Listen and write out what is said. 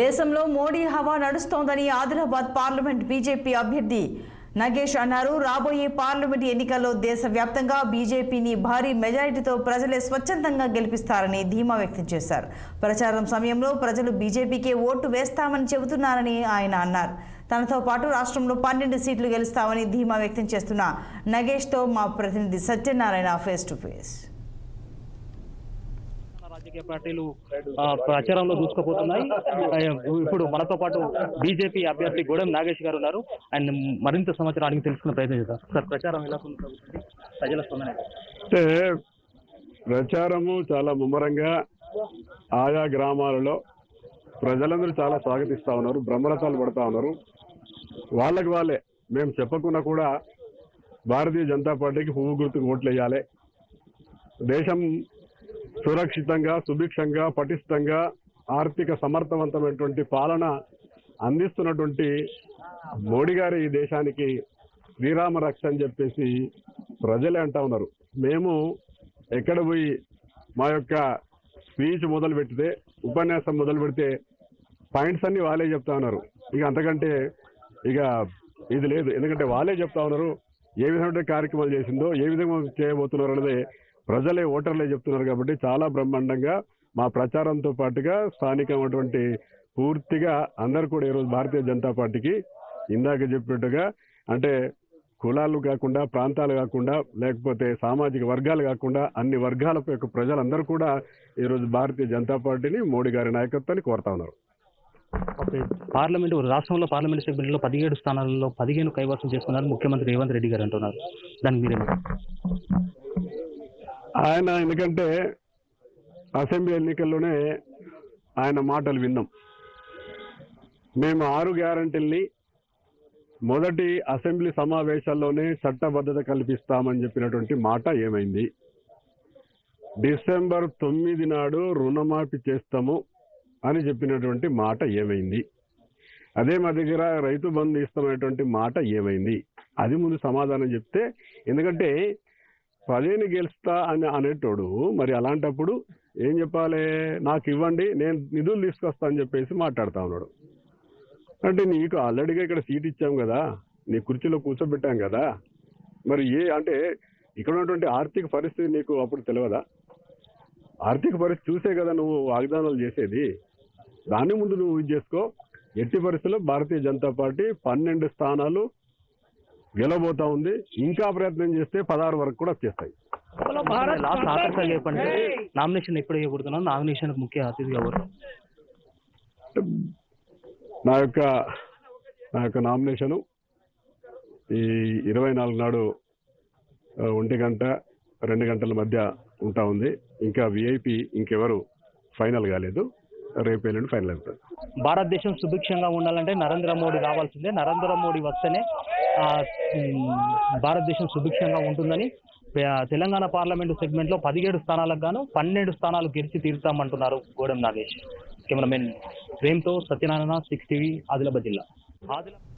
దేశంలో మోడీ హవా నడుస్తోందని Adilabad parliament BJP అభ్యర్థి నగేష్ అన్నారు. రాబోయే పార్లమెంట్ ఎన్నికల్లో దేశవ్యాప్తంగా బీజేపీని భారీ మెజారిటీతో ప్రజలే స్వచ్ఛందంగా గెలిపిస్తారని ధీమా వ్యక్తం చేశారు. ప్రచారం సమయంలో ప్రజలు బీజేపీకే ఓటు వేస్తామని చెబుతున్నారని ఆయన అన్నారు. తనతో పాటు రాష్ట్రంలో పన్నెండు సీట్లు గెలుస్తామని ధీమా వ్యక్తం చేస్తున్న నగేష్తో మా ప్రతినిధి సత్యనారాయణ ఫేస్ టు ఫేస్. రాజకీయ పార్టీలు ప్రచారంలో దూసుకుపోతున్నాయి. ఇప్పుడు మనతో పాటు బీజేపీ అభ్యర్థి గూడెం నాగేష్ గారు ఉన్నారు. ఆయన మరింత సమాచారం అడిగి తెలుసుకునే ప్రయత్నం చేద్దాం. సార్ ప్రచారం ఎలా ప్రజల స్పందన అంటే ప్రచారము చాలా ముమ్మరంగా ఆయా గ్రామాలలో ప్రజలందరూ చాలా స్వాగతిస్తా ఉన్నారు బ్రహ్మరథాలు పడతా ఉన్నారు. వాళ్ళకి వాళ్ళే. మేము చెప్పకున్నా కూడా భారతీయ జనతా పార్టీకి పువ్వు గుర్తుకు ఓట్లు వేయాలి దేశం సురక్షితంగా సుభిక్షంగా పటిష్టంగా ఆర్థిక సమర్థవంతమైనటువంటి పాలన అందిస్తున్నటువంటి మోడీ గారి ఈ దేశానికి శ్రీరామ రక్ష అని చెప్పేసి ప్రజలే అంటా ఉన్నారు. మేము ఎక్కడ పోయి మా యొక్క స్పీచ్ మొదలు పెడితే ఉపన్యాసం మొదలు పెడితే పాయింట్స్ అన్ని వాళ్ళే చెప్తా ఉన్నారు. ఇక అంతకంటే ఇక ఇది లేదు. ఎందుకంటే వాళ్ళే చెప్తా ఉన్నారు ఏ విధమైన కార్యక్రమాలు చేసిందో ఏ విధంగా చేయబోతున్నారు అనేది ప్రజలే ఓటర్లే చెప్తున్నారు కాబట్టి చాలా బ్రహ్మాండంగా మా ప్రచారంతో పాటుగా స్థానికమైనటువంటి పూర్తిగా అందరు కూడా ఈరోజు భారతీయ జనతా పార్టీకి ఇందాక చెప్పినట్టుగా అంటే కులాలు కాకుండా ప్రాంతాలు కాకుండా లేకపోతే సామాజిక వర్గాలు కాకుండా అన్ని వర్గాల యొక్క ప్రజలందరూ కూడా ఈరోజు భారతీయ జనతా పార్టీని మోడీ గారి నాయకత్వాన్ని కోరుతా ఉన్నారు. పార్లమెంట్ పార్లమెంటు రాష్ట్రంలో పార్లమెంట్ సభ్యుల్లో పదిహేడు స్థానాలలో పదిహేను కైవసం చేసుకున్నారు ముఖ్యమంత్రి రేవంత్ రెడ్డి గారు అంటున్నారు. దానికి మీరేమంటారు? ఆయన ఎందుకంటే అసెంబ్లీ ఎన్నికల్లోనే ఆయన మాటలు విన్నాం. మేము ఆరు గ్యారంటీల్ని మొదటి అసెంబ్లీ సమావేశాల్లోనే చట్టబద్ధత కల్పిస్తామని చెప్పినటువంటి మాట ఏమైంది? డిసెంబర్ తొమ్మిది నాడు రుణమాఫీ చేస్తాము అని చెప్పినటువంటి మాట ఏమైంది? అదే మా దగ్గర రైతు బంధు ఇస్తామనేటువంటి మాట ఏమైంది? అది ముందు సమాధానం చెప్తే ఎందుకంటే పదిహేను గెలుస్తా అని అనేటోడు మరి అలాంటప్పుడు ఏం చెప్పాలి? నాకు ఇవ్వండి నేను నిధులు తీసుకొస్తా అని చెప్పేసి మాట్లాడుతా ఉన్నాడు. అంటే నీకు ఆల్రెడీగా ఇక్కడ సీట్ ఇచ్చాం కదా నీ కుర్చీలో కూర్చోబెట్టాం కదా మరి ఏ అంటే ఇక్కడ ఉన్నటువంటి ఆర్థిక పరిస్థితి నీకు అప్పుడు తెలియదా ఆర్థిక పరిస్థితి చూసే కదా నువ్వు వాగ్దానాలు చేసేది. దాని ముందు నువ్వు ఇది చేసుకో. ఎట్టి పరిస్థితుల్లో భారతీయ జనతా పార్టీ పన్నెండు స్థానాలు గెలవబోతా ఉంది. ఇంకా ప్రయత్నం చేస్తే పదహారు వరకు కూడా వచ్చేస్తాయి. లాస్ట్ ఆఖరిసారి చెప్పండి. నామినేషన్ ఎప్పుడు వేయకూడుతున్నాను నామినేషన్ ముఖ్య అతిథి ఎవరు? నా యొక్క నా యొక్క నామినేషను ఈ ఇరవై నాలుగు నాడు ఒంటి గంట రెండు గంటల మధ్య ఉంటా ఉంది. ఇంకా విఐపి ఇంకెవరు ఫైనల్ కాలేదు. రేపు ఎల్లుండి ఫైనల్ అవుతుంది భారతదేశం సుభిక్షంగా ఉండాలంటే నరేంద్ర మోడీ రావాల్సిందే. నరేంద్ర మోడీ వస్తేనే భారతదేశం సుభిక్షంగా ఉంటుందని తెలంగాణ పార్లమెంటు సెగ్మెంట్లో పదిహేడు స్థానాలకు గాను పన్నెండు స్థానాలు గెలిచి తీరుతామంటున్నారు గోడెం నాగేష్. కెమెరామెన్ ప్రేమ్తో సత్యనారాయణ సిక్స్ టీవీ ఆదిలాబాద్ జిల్లా. ఆదిలాబాద్